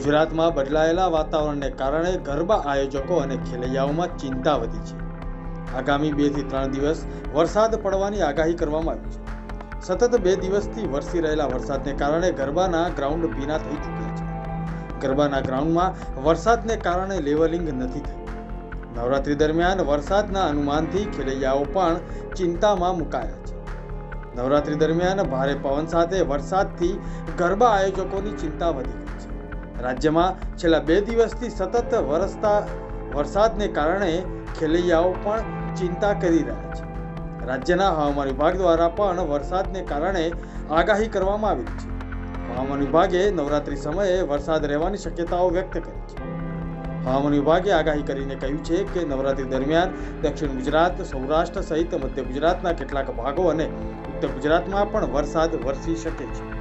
ગુજરાતમાં બદલાયેલા વાતાવરણને કારણે ગરબા આયોજકો અને ખેલૈયાઓમાં ચિંતા વધી છે. આગામી બેથી ત્રણ દિવસ વરસાદ પડવાની આગાહી કરવામાં આવી છે. સતત બે દિવસથી વરસી રહેલા વરસાદને કારણે ગરબાના ગ્રાઉન્ડ ભીના થઈ ચૂક્યા છે. ગરબાના ગ્રાઉન્ડમાં વરસાદને કારણે લેવલિંગ નથી થયું. નવરાત્રી દરમિયાન વરસાદના અનુમાનથી ખેલૈયાઓ પણ ચિંતામાં મુકાયા છે. નવરાત્રી દરમિયાન ભારે પવન સાથે વરસાદથી ગરબા આયોજકોની ચિંતા વધી ગઈ. રાજ્યમાં છેલ્લા બે દિવસથી સતત વરસતા વરસાદને કારણે ખેલૈયાઓ પણ ચિંતા કરી રહ્યા છે. રાજ્યના હવામાન વિભાગ દ્વારા પણ વરસાદને કારણે આગાહી કરવામાં આવી છે. હવામાન વિભાગે નવરાત્રી સમયે વરસાદ રહેવાની શક્યતાઓ વ્યક્ત કરી છે. હવામાન વિભાગે આગાહી કરીને કહ્યું છે કે નવરાત્રી દરમિયાન દક્ષિણ ગુજરાત, સૌરાષ્ટ્ર સહિત મધ્ય ગુજરાતના કેટલાક ભાગો અને ઉત્તર ગુજરાતમાં પણ વરસાદ વરસી શકે છે.